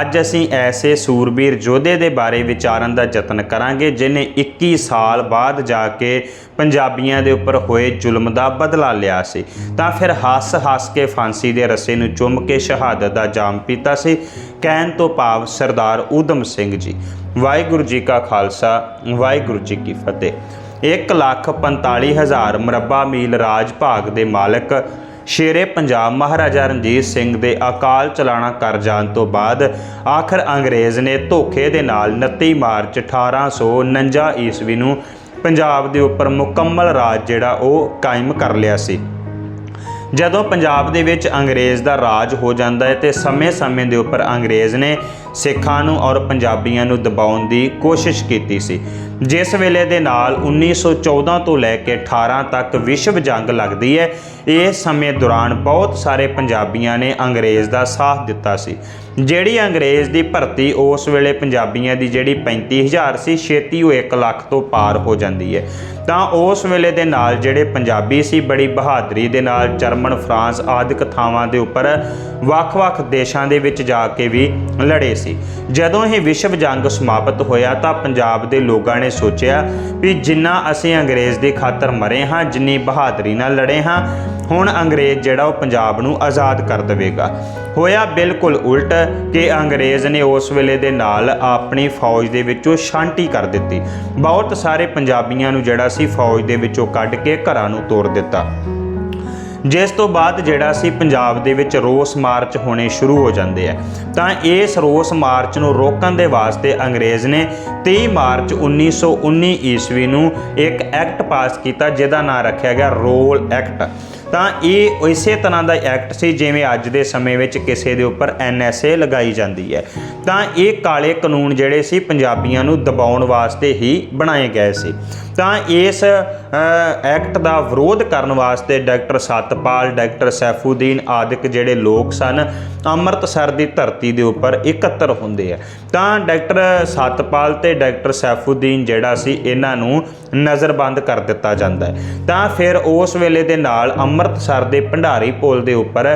ਅੱਜ ਅਸੀਂ ਐਸੇ ਸੂਰਬੀਰ ਯੋਧੇ ਦੇ ਬਾਰੇ ਵਿਚਾਰਨ ਦਾ ਯਤਨ ਕਰਾਂਗੇ ਜਿਨੇ 21 ਸਾਲ ਬਾਅਦ ਜਾ ਕੇ ਪੰਜਾਬੀਆਂ ਦੇ ਉੱਪਰ ਹੋਏ ਜ਼ੁਲਮ ਦਾ ਬਦਲਾ ਲਿਆ ਸੀ। ਤਾਂ ਫਿਰ ਹੱਸ-ਹੱਸ ਕੇ ਫਾਂਸੀ ਦੇ ਰੱਸੇ ਨੂੰ ਚੁੰਮ ਕੇ ਸ਼ਹਾਦਤ ਦਾ ਜਾਮ ਪੀਤਾ ਸੀ। ਕਹਿਣ ਤੋਂ ਭਾਵ ਸਰਦਾਰ ਊਧਮ ਸਿੰਘ ਜੀ, ਵਾਹਿਗੁਰੂ ਜੀ ਕਾ ਖਾਲਸਾ, ਵਾਹਿਗੁਰੂ ਜੀ ਕੀ ਫਤਿਹ। ਇੱਕ ਲੱਖ 45 ਹਜ਼ਾਰ ਮੁਰੱਬਾ ਮੀਲ ਰਾਜ ਭਾਗ ਦੇ ਮਾਲਕ ਸ਼ੇਰੇ ਪੰਜਾਬ ਮਹਾਰਾਜਾ ਰਣਜੀਤ ਸਿੰਘ ਦੇ ਅਕਾਲ ਚਲਾਣਾ ਕਰ ਜਾਣ ਤੋਂ ਬਾਅਦ ਆਖਰ ਅੰਗਰੇਜ਼ ਨੇ ਧੋਖੇ ਦੇ ਨਾਲ 29 ਮਾਰਚ 1849 ਈਸਵੀ ਨੂੰ ਪੰਜਾਬ ਦੇ ਉੱਪਰ ਮੁਕੰਮਲ ਰਾਜ ਜਿਹੜਾ ਉਹ ਕਾਇਮ ਕਰ ਲਿਆ ਸੀ। ਜਦੋਂ ਪੰਜਾਬ ਦੇ ਵਿੱਚ ਅੰਗਰੇਜ਼ ਦਾ ਰਾਜ ਹੋ ਜਾਂਦਾ ਹੈ ਤੇ ਸਮੇਂ-ਸਮੇਂ ਦੇ ਉੱਪਰ ਅੰਗਰੇਜ਼ ਨੇ ਸਿੱਖਾਂ ਨੂੰ ਔਰ ਪੰਜਾਬੀਆਂ ਨੂੰ ਦਬਾਉਣ ਦੀ ਕੋਸ਼ਿਸ਼ ਕੀਤੀ ਸੀ। ਜਿਸ ਵੇਲੇ ਦੇ ਨਾਲ 1914 ਤੋਂ ਲੈ ਕੇ 18 ਤੱਕ ਵਿਸ਼ਵ ਜੰਗ ਲੱਗਦੀ ਹੈ ਇਸ ਸਮੇਂ ਦੌਰਾਨ ਬਹੁਤ ਸਾਰੇ ਪੰਜਾਬੀਆਂ ਨੇ ਅੰਗਰੇਜ਼ ਦਾ ਸਾਥ ਦਿੱਤਾ ਸੀ। ਜਿਹੜੀ ਅੰਗਰੇਜ਼ ਦੀ ਭਰਤੀ ਉਸ ਵੇਲੇ ਪੰਜਾਬੀਆਂ ਦੀ ਜਿਹੜੀ 35000 ਸੀ, ਛੇਤੀ ਉਹ 1 ਲੱਖ ਤੋਂ ਪਾਰ ਹੋ ਜਾਂਦੀ ਹੈ। ਤਾਂ ਉਸ ਵੇਲੇ ਦੇ ਨਾਲ ਜਿਹੜੇ ਪੰਜਾਬੀ ਸੀ, ਬੜੀ ਬਹਾਦਰੀ ਦੇ ਨਾਲ ਜਰਮਨ, ਫਰਾਂਸ ਆਦਿਕ ਥਾਵਾਂ ਦੇ ਉੱਪਰ ਵੱਖ-ਵੱਖ ਦੇਸ਼ਾਂ ਦੇ ਵਿੱਚ ਜਾ ਕੇ ਵੀ ਲੜੇ ਸੀ। ਜਦੋਂ ਇਹ ਵਿਸ਼ਵ ਜੰਗ ਸਮਾਪਤ ਹੋਇਆ ਤਾਂ ਪੰਜਾਬ ਦੇ ਲੋਕਾਂ ਨੇ ਸੋਚਿਆ ਵੀ ਜਿੰਨਾ ਅਸੀਂ ਅੰਗਰੇਜ਼ ਦੀ ਖਾਤਰ ਮਰੇ ਹਾਂ, ਜਿੰਨੀ ਬਹਾਦਰੀ ਨਾਲ ਲੜੇ ਹਾਂ ਹੁਣ ਅੰਗਰੇਜ਼ ਜਿਹੜਾ ਉਹ ਪੰਜਾਬ ਨੂੰ ਆਜ਼ਾਦ ਕਰ ਦੇਵੇਗਾ। ਹੋਇਆ ਬਿਲਕੁਲ ਉਲਟ ਕਿ ਅੰਗਰੇਜ਼ ਨੇ ਉਸ ਵੇਲੇ ਦੇ ਨਾਲ ਆਪਣੀ ਫੌਜ ਦੇ ਵਿੱਚੋਂ ਸ਼ਾਂਤੀ ਕਰ ਦਿੱਤੀ। ਬਹੁਤ ਸਾਰੇ ਪੰਜਾਬੀਆਂ ਨੂੰ ਜਿਹੜਾ ਸੀ ਫੌਜ ਦੇ ਵਿੱਚੋਂ ਕੱਢ ਕੇ ਘਰਾਂ ਨੂੰ ਤੋਰ ਦਿੱਤਾ। ਜਿਸ ਤੋਂ ਬਾਅਦ ਜਿਹੜਾ ਸੀ ਪੰਜਾਬ ਦੇ ਵਿੱਚ ਰੋਸ ਮਾਰਚ ਹੋਣੇ ਸ਼ੁਰੂ ਹੋ ਜਾਂਦੇ ਆ। ਤਾਂ ਇਸ ਰੋਸ ਮਾਰਚ ਨੂੰ ਰੋਕਣ ਦੇ ਵਾਸਤੇ ਅੰਗਰੇਜ਼ ਨੇ 23 ਮਾਰਚ 1919 ਈਸਵੀ ਨੂੰ ਇੱਕ ਐਕਟ ਪਾਸ ਕੀਤਾ, ਜਿਹਦਾ ਨਾਂ ਰੱਖਿਆ ਗਿਆ ਰੋਲ ਐਕਟ। ਤਾਂ ਇਹ ਇਸੇ ਤਰ੍ਹਾਂ ਦਾ ਐਕਟ ਸੀ ਜਿਵੇਂ ਅੱਜ ਦੇ ਸਮੇਂ ਵਿੱਚ ਕਿਸੇ ਦੇ ਉੱਪਰ ਐਨਐਸਏ ਲਗਾਈ ਜਾਂਦੀ ਹੈ। ਤਾਂ ਇਹ ਕਾਲੇ ਕਾਨੂੰਨ ਜਿਹੜੇ ਸੀ ਪੰਜਾਬੀਆਂ ਨੂੰ ਦਬਾਉਣ ਵਾਸਤੇ ਹੀ ਬਣਾਏ ਗਏ ਸੀ। ਤਾਂ ਇਸ ਐਕਟ ਦਾ ਵਿਰੋਧ ਕਰਨ ਵਾਸਤੇ ਡਾਕਟਰ ਸਤਪਾਲ, ਡਾਕਟਰ ਸੈਫੂਦੀਨ ਆਦਿਕ ਜਿਹੜੇ ਲੋਕ ਸਨ, ਅੰਮ੍ਰਿਤਸਰ ਦੀ ਧਰਤੀ ਦੇ ਉੱਪਰ ਇਕੱਤਰ ਹੁੰਦੇ ਆ। ਤਾਂ ਡਾਕਟਰ ਸਤਪਾਲ ਤੇ ਡਾਕਟਰ ਸੈਫੂਦੀਨ ਜਿਹੜਾ ਸੀ, ਇਹਨਾਂ ਨੂੰ ਨਜ਼ਰਬੰਦ ਕਰ ਦਿੱਤਾ ਜਾਂਦਾ ਹੈ। ਤਾਂ ਫਿਰ ਉਸ ਵੇਲੇ ਦੇ ਨਾਲ ਅੰਮ੍ਰਿਤ ਅੰਮ੍ਰਿਤਸਰ ਦੇ ਭੰਡਾਰੀ ਪੁਲ ਦੇ ਉੱਪਰ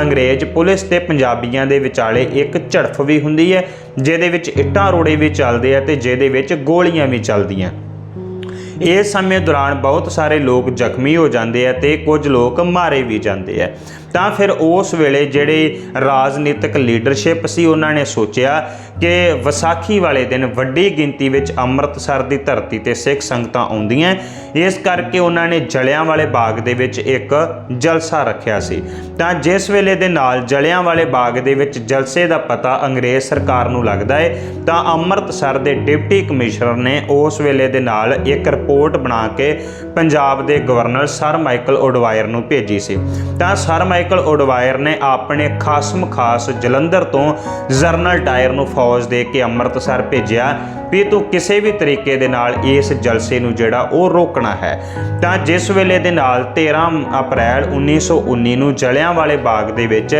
ਅੰਗਰੇਜ਼ ਪੁਲਿਸ ਤੇ ਪੰਜਾਬੀਆਂ ਦੇ ਵਿਚਾਲੇ ਇੱਕ ਝੜਫ ਵੀ ਹੁੰਦੀ ਹੈ, ਜਿਹਦੇ ਵਿੱਚ ਇੱਟਾਂ ਰੋੜੇ ਵੀ ਚੱਲਦੇ ਆ ਤੇ ਜਿਹਦੇ ਵਿੱਚ ਗੋਲੀਆਂ ਵੀ ਚੱਲਦੀਆਂ। ਇਸ ਸਮੇਂ ਦੌਰਾਨ ਬਹੁਤ ਸਾਰੇ ਲੋਕ ਜ਼ਖਮੀ ਹੋ ਜਾਂਦੇ ਆ ਤੇ ਕੁਝ ਲੋਕ ਮਾਰੇ ਵੀ ਜਾਂਦੇ ਆ। ਤਾਂ ਫਿਰ ਉਸ ਵੇਲੇ ਜਿਹੜੇ ਰਾਜਨੀਤਿਕ ਲੀਡਰਸ਼ਿਪ ਸੀ, ਉਹਨਾਂ ਨੇ ਸੋਚਿਆ ਕਿ ਵਿਸਾਖੀ ਵਾਲੇ ਦਿਨ ਵੱਡੀ ਗਿਣਤੀ ਵਿੱਚ ਅੰਮ੍ਰਿਤਸਰ ਦੀ ਧਰਤੀ ਤੇ ਸਿੱਖ ਸੰਗਤਾਂ ਆਉਂਦੀਆਂ ਇਸ ਕਰਕੇ ਉਹਨਾਂ ਨੇ ਜਲਿਆਂ ਵਾਲੇ ਬਾਗ ਦੇ ਵਿੱਚ ਇੱਕ ਜਲਸਾ ਰੱਖਿਆ ਸੀ। ਤਾਂ ਜਿਸ ਵੇਲੇ ਦੇ ਨਾਲ ਜਲਿਆਂ ਵਾਲੇ ਬਾਗ ਦੇ ਵਿੱਚ ਜਲਸੇ ਦਾ ਪਤਾ ਅੰਗਰੇਜ਼ ਸਰਕਾਰ ਨੂੰ ਲੱਗਦਾ ਹੈ ਤਾਂ ਅੰਮ੍ਰਿਤਸਰ ਦੇ ਡਿਪਟੀ ਕਮਿਸ਼ਨਰ ਨੇ ਉਸ ਵੇਲੇ ਦੇ ਨਾਲ ਇੱਕ ਰਿਪੋਰਟ ਬਣਾ ਕੇ ਪੰਜਾਬ ਦੇ ਗਵਰਨਰ ਸਰ ਮਾਈਕਲ ਓਡਵਾਇਰ ਨੂੰ ਭੇਜੀ ਸੀ। ਤਾਂ ਸਰ ਮਾਈਕਲ ਓਡਵਾਇਰ ਨੇ ਆਪਣੇ ਖਾਸਮ ਖਾਸ ਜਲੰਧਰ ਤੋਂ ਜਰਨਲ ਟਾਇਰ ਨੂੰ ਫੌਜ ਦੇ ਕੇ ਅੰਮ੍ਰਿਤਸਰ ਭੇਜਿਆ। ਵੀ ਤੂੰ ਕਿਸੇ ਵੀ ਤਰੀਕੇ ਦੇ ਨਾਲ ਇਸ ਜਲਸੇ ਨੂੰ ਜਿਹੜਾ ਉਹ ਰੋਕਣਾ ਹੈ। ਤਾਂ ਜਿਸ ਵੇਲੇ ਦੇ ਨਾਲ 13 ਅਪ੍ਰੈਲ 1919 ਨੂੰ ਜਲਿਆਂਵਾਲੇ ਬਾਗ ਦੇ ਵਿੱਚ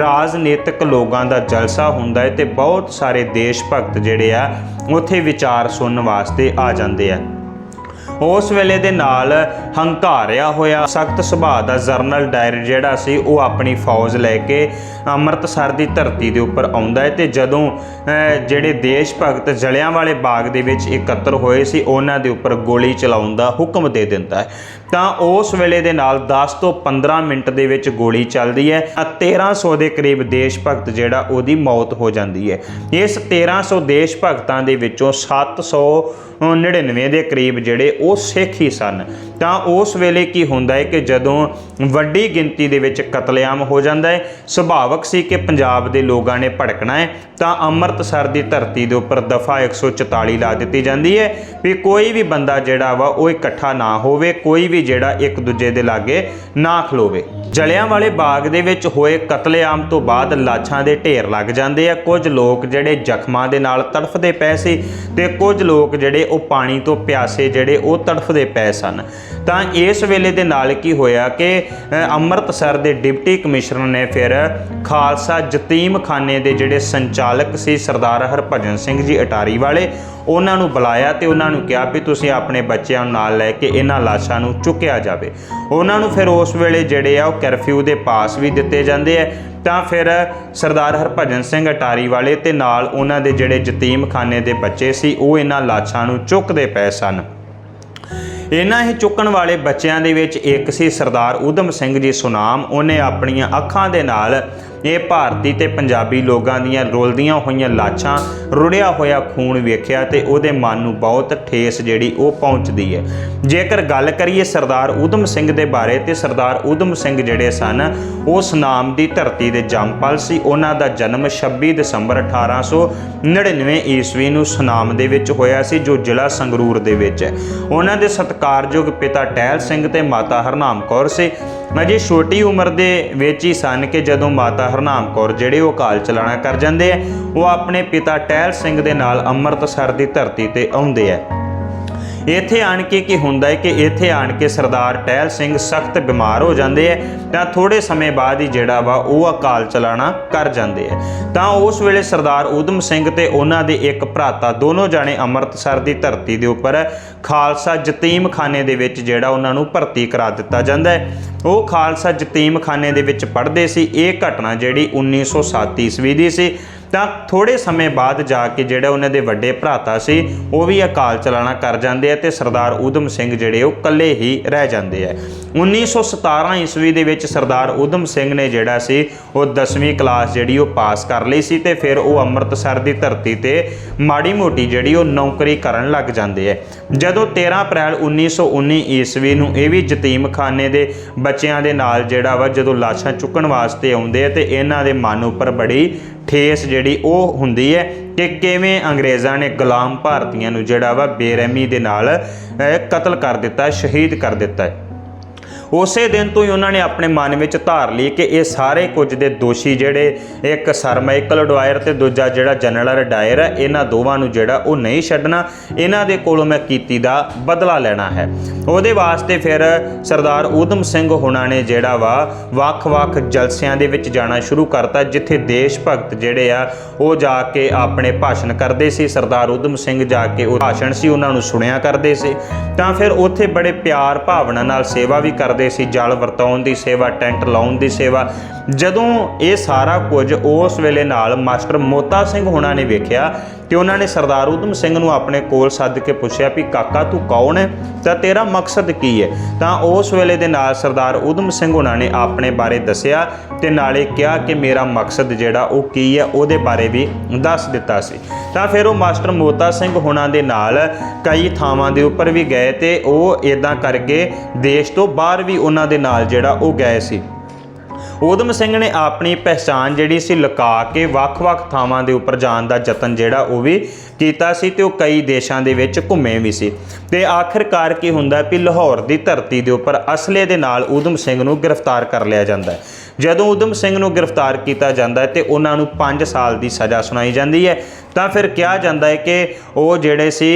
ਰਾਜਨੀਤਿਕ ਲੋਕਾਂ ਦਾ ਜਲਸਾ ਹੁੰਦਾ ਹੈ ਤੇ ਬਹੁਤ ਸਾਰੇ ਦੇਸ਼ ਭਗਤ ਜਿਹੜੇ ਆ, ਉੱਥੇ ਵਿਚਾਰ ਸੁਣਨ ਵਾਸਤੇ ਆ ਜਾਂਦੇ ਆ। ਉਸ ਵੇਲੇ ਦੇ ਨਾਲ ਹੰਕਾਰਿਆ ਹੋਇਆ ਸਖਤ ਸੁਭਾਅ ਦਾ ਜਰਨਲ ਡਾਇਰ ਜਿਹੜਾ ਸੀ, ਉਹ ਆਪਣੀ ਫੌਜ ਲੈ ਕੇ ਅੰਮ੍ਰਿਤਸਰ ਦੀ ਧਰਤੀ ਦੇ ਉੱਪਰ ਆਉਂਦਾ ਹੈ ਤੇ ਜਦੋਂ ਜਿਹੜੇ ਦੇਸ਼ ਭਗਤ ਜਲਿਆਂ ਵਾਲੇ ਬਾਗ ਦੇ ਵਿੱਚ ਇਕੱਤਰ ਹੋਏ ਸੀ, ਉਹਨਾਂ ਦੇ ਉੱਪਰ ਗੋਲੀ ਚਲਾਉਣ ਦਾ ਹੁਕਮ ਦੇ ਦਿੰਦਾ ਹੈ। ਤਾਂ ਉਸ ਵੇਲੇ ਦੇ ਨਾਲ 10 ਤੋਂ 15 ਮਿੰਟ ਦੇ ਵਿੱਚ ਗੋਲੀ ਚੱਲਦੀ ਹੈ ਤਾਂ 1300 ਦੇ ਕਰੀਬ ਦੇਸ਼ ਭਗਤ ਜਿਹੜਾ, ਉਹਦੀ ਮੌਤ ਹੋ ਜਾਂਦੀ ਹੈ। ਇਸ 1300 ਦੇਸ਼ ਭਗਤਾਂ ਦੇ ਵਿੱਚੋਂ 799 ਦੇ ਕਰੀਬ ਜਿਹੜੇ ਉਹ ਸਿੱਖ ਹੀ ਸਨ। ਤਾਂ ਉਸ ਵੇਲੇ ਕੀ ਹੁੰਦਾ ਹੈ ਕਿ ਜਦੋਂ ਵੱਡੀ ਗਿਣਤੀ ਦੇ ਵਿੱਚ ਕਤਲੇਆਮ ਹੋ ਜਾਂਦਾ ਹੈ ਸੁਭਾਵਕ ਸੀ ਕਿ ਪੰਜਾਬ ਦੇ ਲੋਕਾਂ ਨੇ ਭੜਕਣਾ ਹੈ ਤਾਂ ਅੰਮ੍ਰਿਤਸਰ ਦੀ ਧਰਤੀ ਦੇ ਉੱਪਰ ਦਫਾ 144 ਲਾ ਦਿੱਤੀ ਜਾਂਦੀ ਹੈ ਵੀ ਕੋਈ ਵੀ ਬੰਦਾ ਜਿਹੜਾ ਵਾ ਉਹ ਇਕੱਠਾ ਨਾ ਹੋਵੇ, ਕੋਈ ਵੀ ਜਿਹੜਾ ਇੱਕ ਦੂਜੇ ਦੇ ਲਾਗੇ ਨਾ ਖਲੋਵੇ। ਜਲਿਆਂਵਾਲੇ ਬਾਗ ਦੇ ਵਿੱਚ ਹੋਏ ਕਤਲੇਆਮ ਤੋਂ ਬਾਅਦ ਲਾਸ਼ਾਂ ਦੇ ਢੇਰ ਲੱਗ ਜਾਂਦੇ ਆ। ਕੁਝ ਲੋਕ ਜਿਹੜੇ ਜ਼ਖਮਾਂ ਦੇ ਨਾਲ ਤੜਫਦੇ ਪਏ ਸੀ ਤੇ ਕੁਝ ਲੋਕ ਜਿਹੜੇ ਉਹ ਪਾਣੀ ਤੋਂ ਪਿਆਸੇ ਜਿਹੜੇ ਉਹ ਤੜਫਦੇ ਪਏ ਸਨ। ਤਾਂ ਇਸ ਵੇਲੇ ਦੇ ਨਾਲ ਕੀ ਹੋਇਆ ਕਿ ਅੰਮ੍ਰਿਤਸਰ ਦੇ ਡਿਪਟੀ ਕਮਿਸ਼ਨਰ ਨੇ ਫਿਰ ਖਾਲਸਾ ਯਤੀਮਖਾਨੇ ਦੇ ਜਿਹੜੇ ਸੰਚਾਲਕ ਸੀ ਸਰਦਾਰ ਹਰਭਜਨ ਸਿੰਘ ਜੀ ਅਟਾਰੀ ਵਾਲੇ ਉਹਨਾਂ ਨੂੰ ਬੁਲਾਇਆ ਤੇ ਉਹਨਾਂ ਨੂੰ ਕਿਹਾ ਵੀ ਤੁਸੀਂ ਆਪਣੇ ਬੱਚਿਆਂ ਨੂੰ ਨਾਲ ਲੈ ਕੇ ਇਹਨਾਂ ਲਾਸ਼ਾਂ ਨੂੰ ਚੁੱਕਿਆ ਜਾਵੇ। ਉਹਨਾਂ ਨੂੰ ਫਿਰ ਉਸ ਵੇਲੇ ਜਿਹੜੇ ਆ ਉਹ ਕਰਫਿਊ ਦੇ ਪਾਸ ਵੀ ਦਿੱਤੇ ਜਾਂਦੇ ਆ। ਤਾਂ ਫਿਰ ਸਰਦਾਰ ਹਰਭਜਨ ਸਿੰਘ ਅਟਾਰੀ ਵਾਲੇ ਤੇ ਨਾਲ ਉਹਨਾਂ ਦੇ ਜਿਹੜੇ ਯਤੀਮਖਾਨੇ ਦੇ ਬੱਚੇ ਸੀ, ਉਹ ਇਹਨਾਂ ਲਾਸ਼ਾਂ ਨੂੰ ਚੁੱਕਦੇ ਪਏ ਸਨ। ਇਹਨਾਂ ਹੀ ਚੁੱਕਣ ਵਾਲੇ ਬੱਚਿਆਂ ਦੇ ਵਿੱਚ ਇੱਕ ਸੀ ਸਰਦਾਰ ਉਦਮ ਸਿੰਘ ਜੀ ਸੁਨਾਮ। ਉਹਨੇ ਆਪਣੀਆਂ ਅੱਖਾਂ ਦੇ ਨਾਲ ਇਹ ਭਾਰਤੀ ਤੇ ਪੰਜਾਬੀ ਲੋਕਾਂ ਦੀਆਂ ਰੋਲਦੀਆਂ ਹੋਈਆਂ ਲਾਸ਼ਾਂ ਰੁੜਿਆ ਹੋਇਆ ਖੂਨ ਵੇਖਿਆ ਤੇ ਉਹਦੇ ਮਨ ਨੂੰ ਬਹੁਤ ਠੇਸ ਜਿਹੜੀ ਉਹ ਪਹੁੰਚਦੀ ਹੈ। ਜੇਕਰ ਗੱਲ ਕਰੀਏ ਸਰਦਾਰ ਉਦਮ ਸਿੰਘ ਦੇ ਬਾਰੇ ਤੇ ਸਰਦਾਰ ਉਦਮ ਸਿੰਘ ਜਿਹੜੇ ਸਨ, ਉਸ ਨਾਮ ਦੀ ਧਰਤੀ ਦੇ ਜੰਮਪਲ ਸੀ। ਉਹਨਾਂ ਦਾ ਜਨਮ 26 ਦਸੰਬਰ 1899 ਈਸਵੀ ਨੂੰ ਸੁਨਾਮ ਦੇ ਵਿੱਚ ਹੋਇਆ ਸੀ, ਜੋ ਜ਼ਿਲ੍ਹਾ ਸੰਗਰੂਰ ਦੇ ਵਿੱਚ ਹੈ। ਉਹਨਾਂ ਦੇ ਸਤਿਕਾਰਯੋਗ ਪਿਤਾ ਟਹਿਲ ਸਿੰਘ ਤੇ ਮਾਤਾ ਹਰਨਾਮ ਕੌਰ ਸੀ। ਅਜੇ ਛੋਟੀ ਉਮਰ ਦੇ ਵਿੱਚ ਹੀ ਸਨ ਕਿ ਜਦੋਂ ਮਾਤਾ ਹਰਨਾਮ ਕੌਰ ਜਿਹੜੇ ਉਹ ਕਾਲ ਚਲਾਣਾ ਕਰ ਜਾਂਦੇ ਆ, ਉਹ ਆਪਣੇ ਪਿਤਾ ਟਹਿਲ ਸਿੰਘ ਦੇ ਨਾਲ ਅੰਮ੍ਰਿਤਸਰ ਦੀ ਧਰਤੀ ਤੇ ਆਉਂਦੇ ਆ। ਇੱਥੇ ਆਣ ਕੇ ਕੀ ਹੁੰਦਾ ਹੈ ਕਿ ਇੱਥੇ ਆਣ ਕੇ ਸਰਦਾਰ ਟਹਿਲ ਸਿੰਘ ਸਖਤ ਬਿਮਾਰ ਹੋ ਜਾਂਦੇ ਐ ਤਾਂ ਥੋੜੇ ਸਮੇਂ ਬਾਅਦ ਹੀ ਜਿਹੜਾ ਵਾ ਉਹ ਅਕਾਲ ਚਲਾਣਾ ਕਰ ਜਾਂਦੇ ਐ ਤਾਂ ਉਸ ਵੇਲੇ ਸਰਦਾਰ ਊਧਮ ਸਿੰਘ ਤੇ ਉਹਨਾਂ ਦੇ ਇੱਕ ਭਰਾਤਾ ਦੋਨੋਂ ਜਾਣੇ ਅੰਮ੍ਰਿਤਸਰ ਦੀ ਧਰਤੀ ਦੇ ਉੱਪਰ ਖਾਲਸਾ ਯਤੀਮਖਾਨੇ ਦੇ ਵਿੱਚ ਜਿਹੜਾ ਉਹਨਾਂ ਨੂੰ ਭਰਤੀ ਕਰਾ ਦਿੱਤਾ ਜਾਂਦਾ ਹੈ। ਉਹ ਖਾਲਸਾ ਯਤੀਮਖਾਨੇ ਦੇ ਵਿੱਚ ਪੜ੍ਹਦੇ ਸੀ। ਇਹ ਘਟਨਾ ਜਿਹੜੀ 1907 ਈਸਵੀ ਦੀ ਸੀ। ਤਾਂ ਥੋੜੇ ਸਮੇਂ ਬਾਅਦ ਜਾ ਕੇ ਜਿਹੜਾ ਉਹਨਾਂ ਦੇ ਵੱਡੇ ਭਰਾਤਾ ਸੀ, ਉਹ ਵੀ ਅਕਾਲ ਚਲਾਣਾ ਕਰ ਜਾਂਦੇ ਆ ਤੇ ਸਰਦਾਰ ਊਧਮ ਸਿੰਘ ਜਿਹੜੇ ਉਹ ਇਕੱਲੇ ਹੀ ਰਹਿ ਜਾਂਦੇ ਆ। 1917 ਈਸਵੀ ਦੇ ਵਿੱਚ ਸਰਦਾਰ ਊਧਮ ਸਿੰਘ ਨੇ ਜਿਹੜਾ ਸੀ, ਉਹ 10ਵੀਂ ਕਲਾਸ ਜਿਹੜੀ ਉਹ ਪਾਸ ਕਰ ਲਈ ਸੀ ਤੇ ਫਿਰ ਉਹ ਅੰਮ੍ਰਿਤਸਰ ਦੀ ਧਰਤੀ ਤੇ ਮਾੜੀ ਮੋਟੀ ਜਿਹੜੀ ਉਹ ਨੌਕਰੀ ਕਰਨ ਲੱਗ ਜਾਂਦੇ ਆ। ਜਦੋਂ 13 ਅਪ੍ਰੈਲ 1919 ਈਸਵੀ ਨੂੰ ਇਹ ਵੀ ਯਤੀਮਖਾਨੇ ਦੇ ਬੱਚਿਆਂ ਦੇ ਨਾਲ ਜਿਹੜਾ ਵਾ ਜਦੋਂ ਲਾਸ਼ਾਂ ਚੁੱਕਣ ਵਾਸਤੇ ਆਉਂਦੇ ਆ ਤੇ ਇਹਨਾਂ ਦੇ ਮਨ ਉੱਪਰ ਬੜੀ ਠੇਸ ਜਿਹੜੀ ਉਹ ਹੁੰਦੀ ਹੈ ਕਿ ਕਿਵੇਂ ਅੰਗਰੇਜ਼ਾਂ ਨੇ ਗੁਲਾਮ ਭਾਰਤੀਆਂ ਨੂੰ ਜਿਹੜਾ ਵਾ ਬੇਰਹਿਮੀ ਦੇ ਨਾਲ ਕਤਲ ਕਰ ਦਿੱਤਾ, ਸ਼ਹੀਦ ਕਰ ਦਿੱਤਾ ਉਸੇ ਦਿਨ ਤੋਂ ਹੀ ਉਹਨਾਂ ਨੇ ਆਪਣੇ ਮਨ ਵਿੱਚ ਧਾਰ ਲਈ ਕਿ ਇਹ ਸਾਰੇ ਕੁਝ ਦੇ ਦੋਸ਼ੀ ਜਿਹੜੇ, ਇੱਕ ਸਰ ਮਾਈਕਲ ਡਵਾਇਰ ਤੇ ਦੂਜਾ ਜਿਹੜਾ ਜਨਰਲ ਡਾਇਰ ਹੈ, ਇਹਨਾਂ ਦੋਵਾਂ ਨੂੰ ਜਿਹੜਾ ਉਹ ਨਹੀਂ ਛੱਡਣਾ, ਇਹਨਾਂ ਦੇ ਕੋਲੋਂ ਮੈਂ ਕੀਤੀ ਦਾ ਬਦਲਾ ਲੈਣਾ ਹੈ। ਉਹਦੇ ਵਾਸਤੇ ਫਿਰ ਸਰਦਾਰ ਊਧਮ ਸਿੰਘ ਹੁਣਾਂ ਨੇ ਜਿਹੜਾ ਵਾ ਵੱਖ-ਵੱਖ ਜਲਸਿਆਂ ਦੇ ਵਿੱਚ ਜਾਣਾ ਸ਼ੁਰੂ ਕਰਤਾ, ਜਿੱਥੇ ਦੇਸ਼ ਭਗਤ ਜਿਹੜੇ ਆ, ਉਹ ਜਾ ਕੇ ਆਪਣੇ ਭਾਸ਼ਣ ਕਰਦੇ ਸੀ। ਸਰਦਾਰ ਊਧਮ ਸਿੰਘ ਜਾ ਕੇ ਉਹ ਭਾਸ਼ਣ ਸੀ, ਉਹਨਾਂ ਨੂੰ ਸੁਣਿਆ ਕਰਦੇ ਸੀ। ਤਾਂ ਫਿਰ ਉੱਥੇ ਬੜੇ ਪਿਆਰ ਭਾਵਨਾ ਨਾਲ ਸੇਵਾ ਵੀ ਕਰਦੇ ਸੀ, ਜਲ ਵਰਤਾਉਣ ਦੀ ਸੇਵਾ, ਟੈਂਟ ਲਾਉਣ ਦੀ ਸੇਵਾ। ਜਦੋਂ ਇਹ ਸਾਰਾ ਕੁਝ ਉਸ ਵੇਲੇ ਨਾਲ ਮਾਸਟਰ ਮੋਤਾ ਸਿੰਘ ਹੁਣਾਂ ਨੇ ਵੇਖਿਆ ਕਿ ਉਹਨਾਂ ਨੇ ਸਰਦਾਰ ਊਧਮ ਸਿੰਘ ਨੂੰ ਆਪਣੇ ਕੋਲ ਸੱਦ ਕੇ ਪੁੱਛਿਆ ਵੀ ਕਾਕਾ ਤੂੰ ਕੌਣ ਹੈ? ਤਾਂ ਤੇਰਾ ਮਕਸਦ ਕੀ ਹੈ? ਤਾਂ ਉਸ ਵੇਲੇ ਦੇ ਨਾਲ ਸਰਦਾਰ ਊਧਮ ਸਿੰਘ ਉਹਨਾਂ ਨੇ ਆਪਣੇ ਬਾਰੇ ਦੱਸਿਆ ਤੇ ਨਾਲੇ ਕਿਹਾ ਕਿ ਮੇਰਾ ਮਕਸਦ ਜਿਹੜਾ ਉਹ ਕੀ ਹੈ, ਉਹਦੇ ਬਾਰੇ ਵੀ ਦੱਸ ਦਿੱਤਾ ਸੀ। ਤਾਂ ਫਿਰ ਉਹ ਮਾਸਟਰ ਮੋਤਾ ਸਿੰਘ ਹੁਣਾਂ ਦੇ ਨਾਲ ਕਈ ਥਾਵਾਂ ਦੇ ਉੱਪਰ ਵੀ ਗਏ ਤੇ ਉਹ ਇਦਾਂ ਕਰਕੇ ਦੇਸ਼ ਤੋਂ ਬਾਹਰ ਵੀ ਉਹਨਾਂ ਦੇ ਨਾਲ ਜਿਹੜਾ ਉਹ ਗਏ ਸੀ। ਊਧਮ ਸਿੰਘ ਨੇ ਆਪਣੀ ਪਹਿਚਾਣ ਜਿਹੜੀ ਸੀ ਲੁਕਾ ਕੇ ਵੱਖ-ਵੱਖ ਥਾਵਾਂ ਦੇ ਉੱਪਰ ਜਾਣ ਦਾ ਯਤਨ ਜਿਹੜਾ ਉਹ ਵੀ ਕੀਤਾ ਸੀ ਤੇ ਉਹ ਕਈ ਦੇਸ਼ਾਂ ਦੇ ਵਿੱਚ ਘੁੰਮੇ ਵੀ ਸੀ। ਤੇ ਆਖਿਰਕਾਰ ਕੀ ਹੁੰਦਾ ਵੀ ਲਾਹੌਰ ਦੀ ਧਰਤੀ ਦੇ ਉੱਪਰ ਅਸਲੇ ਦੇ ਨਾਲ ਊਧਮ ਸਿੰਘ ਨੂੰ ਗ੍ਰਿਫਤਾਰ ਕਰ ਲਿਆ ਜਾਂਦਾ ਹੈ। ਜਦੋਂ ਊਧਮ ਸਿੰਘ ਨੂੰ ਗ੍ਰਿਫਤਾਰ ਕੀਤਾ ਜਾਂਦਾ ਹੈ ਤੇ ਉਹਨਾਂ ਨੂੰ 5 ਸਾਲ ਦੀ ਸਜ਼ਾ ਸੁਣਾਈ ਜਾਂਦੀ ਹੈ। ਤਾਂ ਫਿਰ ਕਿਹਾ ਜਾਂਦਾ ਹੈ ਕਿ ਉਹ ਜਿਹੜੇ ਸੀ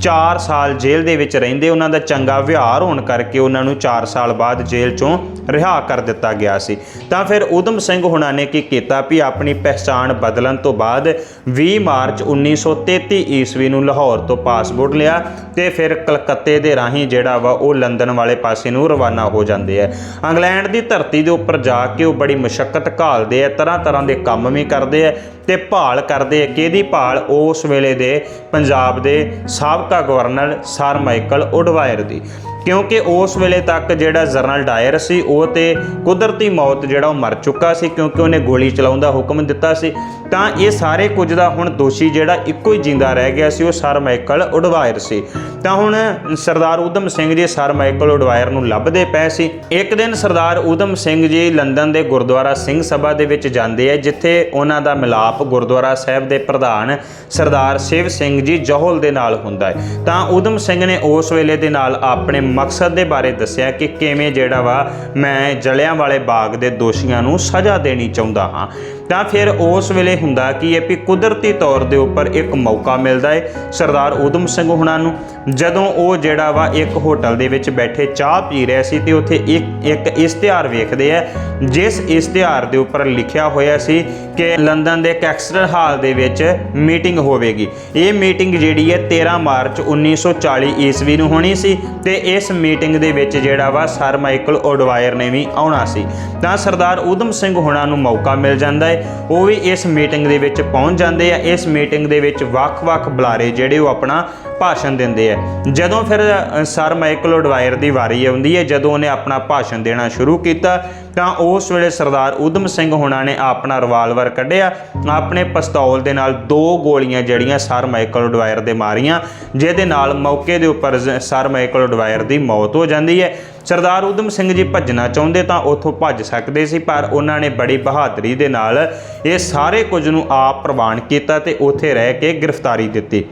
4 ਸਾਲ ਜੇਲ੍ਹ ਦੇ ਵਿੱਚ ਰਹਿੰਦੇ, ਉਹਨਾਂ ਦਾ ਚੰਗਾ ਵਿਹਾਰ ਹੋਣ ਕਰਕੇ ਉਹਨਾਂ ਨੂੰ 4 ਸਾਲ ਬਾਅਦ ਜੇਲ੍ਹ ਚੋਂ ਰਿਹਾ ਕਰ ਦਿੱਤਾ ਗਿਆ ਸੀ। ਤਾਂ ਫਿਰ ਊਧਮ ਸਿੰਘ ਹੁਣਾਂ ਨੇ ਕੀ ਕੀਤਾ ਵੀ ਆਪਣੀ ਪਹਿਚਾਣ ਬਦਲਣ ਤੋਂ ਬਾਅਦ 20 ਮਾਰਚ 1933 ਈਸਵੀ ਨੂੰ ਲਾਹੌਰ ਤੋਂ ਪਾਸਪੋਰਟ ਲਿਆ ਤੇ ਫਿਰ ਕਲਕੱਤੇ ਦੇ ਰਾਹੀਂ ਜਿਹੜਾ ਵਾ ਉਹ ਲੰਡਨ ਵਾਲੇ ਪਾਸੇ ਨੂੰ ਰਵਾਨਾ ਹੋ ਜਾਂਦੇ ਆ। ਇੰਗਲੈਂਡ ਦੀ ਧਰਤੀ ਦੇ ਉੱਪਰ ਜਾ ਕੇ ਉਹ ਬੜੀ ਮੁਸ਼ਕਲ ਘਾਲਦੇ ਆ ਤਰ੍ਹਾਂ ਤਰ੍ਹਾਂ ਦੇ ਕੰਮ ਵੀ ਕਰਦੇ ਆ ਤੇ ਭਾਲ ਕਰਦੇ ਆ। ਕਿਹਦੀ ਭਾਲ? ਉਸ ਵੇਲੇ ਦੇ ਪੰਜਾਬ ਦੇ ਸਾਬਕਾ ਗਵਰਨਰ ਸਰ ਮਾਈਕਲ ਓਡਵਾਇਰ ਦੀ। ਕਿਉਂਕਿ ਉਸ ਵੇਲੇ ਤੱਕ ਜਿਹੜਾ ਜਨਰਲ ਡਾਇਰ ਸੀ, ਉਹ ਤੇ ਕੁਦਰਤੀ ਮੌਤ ਜਿਹੜਾ ਉਹ ਮਰ ਚੁੱਕਾ ਸੀ, ਕਿਉਂਕਿ ਉਹਨੇ ਗੋਲੀ ਚਲਾਉਣ ਦਾ ਹੁਕਮ ਦਿੱਤਾ ਸੀ। ਤਾਂ ਇਹ ਸਾਰੇ ਕੁਝ ਦਾ ਹੁਣ ਦੋਸ਼ੀ ਜਿਹੜਾ ਇੱਕੋ ਹੀ ਜਿੰਦਾ ਰਹਿ ਗਿਆ ਸੀ, ਉਹ ਸਰ ਮਾਈਕਲ ਉਡਵਾਇਰ ਸੀ। ਤਾਂ ਹੁਣ Sardar Udham Singh ji sir Michael O'Dwyer ਨੂੰ ਲੱਭਦੇ ਪਏ ਸੀ। ਇੱਕ ਦਿਨ ਸਰਦਾਰ ਊਧਮ ਸਿੰਘ ਜੀ ਲੰਡਨ ਦੇ ਗੁਰਦੁਆਰਾ ਸਿੰਘ ਸਭਾ ਦੇ ਵਿੱਚ ਜਾਂਦੇ ਆ, ਜਿੱਥੇ ਉਹਨਾਂ ਦਾ ਮਿਲਾਪ ਗੁਰਦੁਆਰਾ ਸਾਹਿਬ ਦੇ ਪ੍ਰਧਾਨ ਸਰਦਾਰ ਸ਼ਿਵ ਸਿੰਘ ਜੀ ਜੋਹਲ ਦੇ ਨਾਲ ਹੁੰਦਾ ਹੈ। ਤਾਂ ਊਧਮ ਸਿੰਘ ਨੇ ਉਸ ਵੇਲੇ ਦੇ ਨਾਲ ਆਪਣੇ ਮਕਸਦ ਦੇ ਬਾਰੇ ਦੱਸਿਆ ਕਿ ਕਿਵੇਂ ਜਿਹੜਾ ਵਾ ਮੈਂ ਜਲਿਆਂ ਵਾਲੇ ਬਾਗ ਦੇ ਦੋਸ਼ੀਆਂ ਨੂੰ ਸਜ਼ਾ ਦੇਣੀ ਚਾਹੁੰਦਾ ਹਾਂ। ਤਾਂ ਫਿਰ ਉਸ ਵੇਲੇ ਹੁੰਦਾ ਕੀ ਹੈ ਵੀ ਕੁਦਰਤੀ ਤੌਰ ਦੇ ਉੱਪਰ ਇੱਕ ਮੌਕਾ ਮਿਲਦਾ ਹੈ ਸਰਦਾਰ ਊਧਮ ਸਿੰਘ ਹੁਣਾਂ ਨੂੰ। ਜਦੋਂ ਉਹ ਜਿਹੜਾ ਵਾ ਇੱਕ ਹੋਟਲ ਦੇ ਵਿੱਚ ਬੈਠੇ ਚਾਹ ਪੀ ਰਹੇ ਸੀ ਤੇ ਉੱਥੇ ਇੱਕ ਇੱਕ ਇਸ਼ਤਿਹਾਰ ਵੇਖਦੇ ਆ, ਜਿਸ ਇਸ਼ਤਿਹਾਰ ਦੇ ਉੱਪਰ ਲਿਖਿਆ ਹੋਇਆ ਸੀ ਕਿ ਲੰਡਨ ਦੇ ਕੈਕਸਟਰ ਹਾਲ ਦੇ ਵਿੱਚ ਮੀਟਿੰਗ ਹੋਵੇਗੀ। ਇਹ ਮੀਟਿੰਗ ਜਿਹੜੀ ਹੈ 13 ਮਾਰਚ 1940 ਈਸਵੀ ਨੂੰ ਹੋਣੀ ਸੀ ਤੇ ਇਸ ਮੀਟਿੰਗ ਦੇ ਵਿੱਚ ਜਿਹੜਾ ਵਾ ਸਰ ਮਾਈਕਲ ਓਡਵਾਇਰ ਨੇ ਵੀ ਆਉਣਾ ਸੀ। ਤਾਂ ਸਰਦਾਰ ਊਧਮ ਸਿੰਘ ਹੁਣਾਂ ਨੂੰ ਮੌਕਾ ਮਿਲ ਜਾਂਦਾ ਹੈ ਉਹ ਵੀ ਇਸ ਮੀਟਿੰਗ ਦੇ ਵਿੱਚ ਪਹੁੰਚ ਜਾਂਦੇ ਆ। ਇਸ ਮੀਟਿੰਗ ਦੇ ਵਿੱਚ ਵੱਖ-ਵੱਖ ਬੁਲਾਰੇ ਜਿਹੜੇ ਉਹ ਆਪਣਾ ਭਾਸ਼ਣ ਦਿੰਦੇ ਆ। ਜਦੋਂ ਫਿਰ ਸਰ ਮਾਈਕਲ ਓਡਵਾਇਰ ਦੀ ਵਾਰੀ ਆਉਂਦੀ ਹੈ, ਜਦੋਂ ਉਹਨੇ ਆਪਣਾ ਭਾਸ਼ਣ ਦੇਣਾ ਸ਼ੁਰੂ ਕੀਤਾ, ਤਾਂ ਉਸ ਵੇਲੇ ਸਰਦਾਰ ਊਧਮ ਸਿੰਘ ਹੁਣਾਂ ਨੇ ਆਪਣਾ ਰਿਵਾਲਵਰ ਕੱਢਿਆ। ਆਪਣੇ ਪਿਸਤੌਲ ਦੇ ਨਾਲ ਦੋ ਗੋਲੀਆਂ ਜਿਹੜੀਆਂ ਸਰ ਮਾਈਕਲ ਓਡਵਾਇਰ ਦੇ ਮਾਰੀਆਂ, ਜਿਹਦੇ ਨਾਲ ਮੌਕੇ ਦੇ ਉੱਪਰ ਜ਼- ਸਰ ਮਾਈਕਲ ਓਡਵਾਇਰ ਦੀ ਮੌਤ ਹੋ ਜਾਂਦੀ ਹੈ। ਸਰਦਾਰ ਊਧਮ ਸਿੰਘ ਜੀ ਭੱਜਣਾ ਚਾਹੁੰਦੇ ਤਾਂ ਉੱਥੋਂ ਭੱਜ ਸਕਦੇ ਸੀ, ਪਰ ਉਹਨਾਂ ਨੇ ਬੜੀ ਬਹਾਦਰੀ ਦੇ ਨਾਲ ਇਹ ਸਾਰੇ ਕੁਝ ਨੂੰ ਆਪ ਪ੍ਰਵਾਨ ਕੀਤਾ ਤੇ ਉੱਥੇ ਰਹਿ ਕੇ ਗ੍ਰਿਫਤਾਰੀ ਦਿੱਤੀ।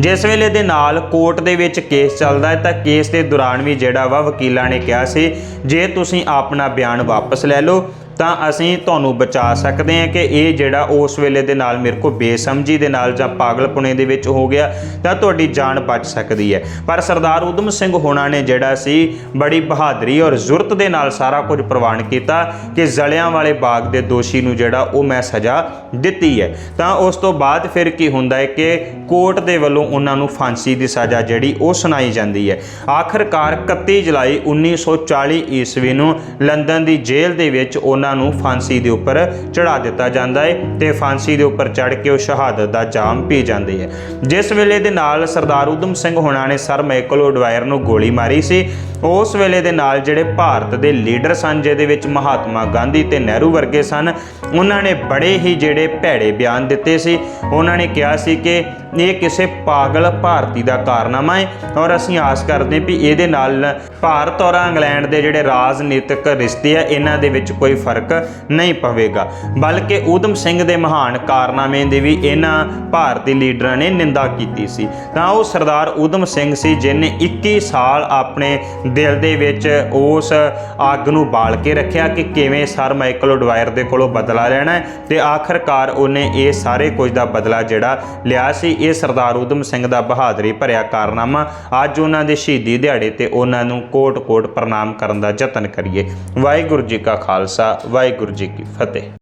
ਜਿਸ ਵੇਲੇ ਦੇ ਨਾਲ ਕੋਰਟ ਦੇ ਵਿੱਚ ਕੇਸ ਚੱਲਦਾ ਹੈ ਤਾਂ ਕੇਸ ਦੇ ਦੌਰਾਨ ਵੀ ਜਿਹੜਾ ਵਾ ਵਕੀਲਾਂ ਨੇ ਕਿਹਾ ਸੀ, ਜੇ ਤੁਸੀਂ ਆਪਣਾ ਬਿਆਨ ਵਾਪਸ ਲੈ ਲਓ ਤਾਂ ਅਸੀਂ ਤੁਹਾਨੂੰ ਬਚਾ ਸਕਦੇ ਹਾਂ ਕਿ ਇਹ ਜਿਹੜਾ ਉਸ ਵੇਲੇ ਦੇ ਨਾਲ ਮੇਰੇ ਕੋ ਬੇਸਮਝੀ ਦੇ ਨਾਲ ਜਾਂ ਪਾਗਲਪੁਣੇ ਦੇ ਵਿੱਚ ਹੋ ਗਿਆ ਤਾਂ ਤੁਹਾਡੀ ਜਾਨ ਬਚ ਸਕਦੀ ਹੈ। ਪਰ ਸਰਦਾਰ ਊਧਮ ਸਿੰਘ ਹੋਣਾ ਨੇ ਜਿਹੜਾ ਸੀ, ਬੜੀ ਬਹਾਦਰੀ ਔਰ ਜ਼ੁਰਤ ਦੇ ਨਾਲ ਸਾਰਾ ਕੁਝ ਪ੍ਰਵਾਨ ਕੀਤਾ ਕਿ ਜ਼ਲਿਆਂ ਵਾਲੇ ਬਾਗ ਦੇ ਦੋਸ਼ੀ ਨੂੰ ਜਿਹੜਾ ਉਹ ਮੈਂ ਸਜ਼ਾ ਦਿੱਤੀ ਹੈ। ਤਾਂ ਉਸ ਤੋਂ ਬਾਅਦ ਫਿਰ ਕੀ ਹੁੰਦਾ ਹੈ ਕਿ ਕੋਰਟ ਦੇ ਵੱਲੋਂ ਉਹਨਾਂ ਨੂੰ ਫਾਂਸੀ ਦੀ ਸਜ਼ਾ ਜਿਹੜੀ ਉਹ ਸੁਣਾਈ ਜਾਂਦੀ ਹੈ। ਆਖਰਕਾਰ 31 ਜੁਲਾਈ 1940 ਈਸਵੀ ਨੂੰ ਲੰਡਨ ਦੀ ਜੇਲ੍ਹ ਦੇ ਵਿੱਚ ਉਹਨਾਂ ਨੂੰ ਫਾਂਸੀ ਦੇ ਉੱਪਰ ਚੜਾ ਦਿੱਤਾ ਜਾਂਦਾ ਹੈ ਤੇ ਫਾਂਸੀ ਦੇ ਉੱਪਰ ਚੜ ਕੇ ਉਹ ਸ਼ਹਾਦਤ ਦਾ ਜਾਮ ਪੀ ਜਾਂਦੇ ਹੈ ਜਿਸ ਵੇਲੇ ਦੇ ਨਾਲ ਸਰਦਾਰ ਊਧਮ ਸਿੰਘ ਹੋਣਾ ਨੇ ਸਰ ਮਾਈਕਲ ਓਡਵਾਇਰ ਨੂੰ ਗੋਲੀ ਮਾਰੀ ਸੀ ਉਸ ਵੇਲੇ ਦੇ ਨਾਲ ਜਿਹੜੇ ਭਾਰਤ ਦੇ ਲੀਡਰ ਸਨ, ਜਿਹਦੇ ਵਿੱਚ ਮਹਾਤਮਾ ਗਾਂਧੀ ਤੇ ਨਹਿਰੂ ਵਰਗੇ ਸਨ, ਉਹਨਾਂ ਨੇ ਬੜੇ ਹੀ ਜਿਹੜੇ ਭੈੜੇ ਬਿਆਨ ਦਿੱਤੇ ਸੀ। ਉਹਨਾਂ ਨੇ ਕਿਹਾ ਸੀ ਕਿ ਇਹ ਕਿਸੇ ਪਾਗਲ ਭਾਰਤੀ ਦਾ ਕਾਰਨਾਮਾ ਹੈ ਔਰ ਅਸੀਂ ਆਸ ਕਰਦੇ ਵੀ ਇਹਦੇ ਨਾਲ ਭਾਰਤ ਔਰ ਇੰਗਲੈਂਡ ਦੇ ਜਿਹੜੇ ਰਾਜਨੀਤਿਕ ਰਿਸ਼ਤੇ ਆ, ਇਹਨਾਂ ਦੇ ਵਿੱਚ ਕੋਈ ਫ਼ਰਕ ਨਹੀਂ ਪਵੇਗਾ। ਬਲਕਿ ਊਧਮ ਸਿੰਘ ਦੇ ਮਹਾਨ ਕਾਰਨਾਮੇ ਦੀ ਵੀ ਇਹਨਾਂ ਭਾਰਤੀ ਲੀਡਰਾਂ ਨੇ ਨਿੰਦਾ ਕੀਤੀ ਸੀ। ਤਾਂ ਉਹ ਸਰਦਾਰ ਊਧਮ ਸਿੰਘ ਸੀ, ਜਿਨੇ 21 ਸਾਲ ਆਪਣੇ ਦਿਲ ਦੇ ਵਿੱਚ ਉਸ ਅੱਗ ਨੂੰ ਬਾਲ ਕੇ ਰੱਖਿਆ ਕਿ ਕਿਵੇਂ ਸਰ ਮਾਈਕਲ ਓਡਵਾਇਰ ਦੇ ਕੋਲੋਂ ਬਦਲਾ ਲੈਣਾ ਹੈ ਤੇ ਆਖਰਕਾਰ ਉਹਨੇ ਇਹ ਸਾਰੇ ਕੁਝ ਦਾ ਬਦਲਾ ਜਿਹੜਾ ਲਿਆ ਸੀ, ਇਹ ਸਰਦਾਰ ਊਧਮ ਸਿੰਘ ਦਾ ਬਹਾਦਰੀ ਭਰਿਆ ਕਾਰਨਾਮਾ। ਅੱਜ ਉਹਨਾਂ ਦੇ ਸ਼ਹੀਦੀ ਦਿਹਾੜੇ ਤੇ ਉਹਨਾਂ ਨੂੰ ਕੋਟ-ਕੋਟ ਪ੍ਰਣਾਮ ਕਰਨ ਦਾ ਯਤਨ ਕਰੀਏ। ਵਾਹਿਗੁਰੂ ਜੀ ਕਾ ਖਾਲਸਾ, ਵਾਹਿਗੁਰੂ ਜੀ ਕੀ ਫਤਿਹ।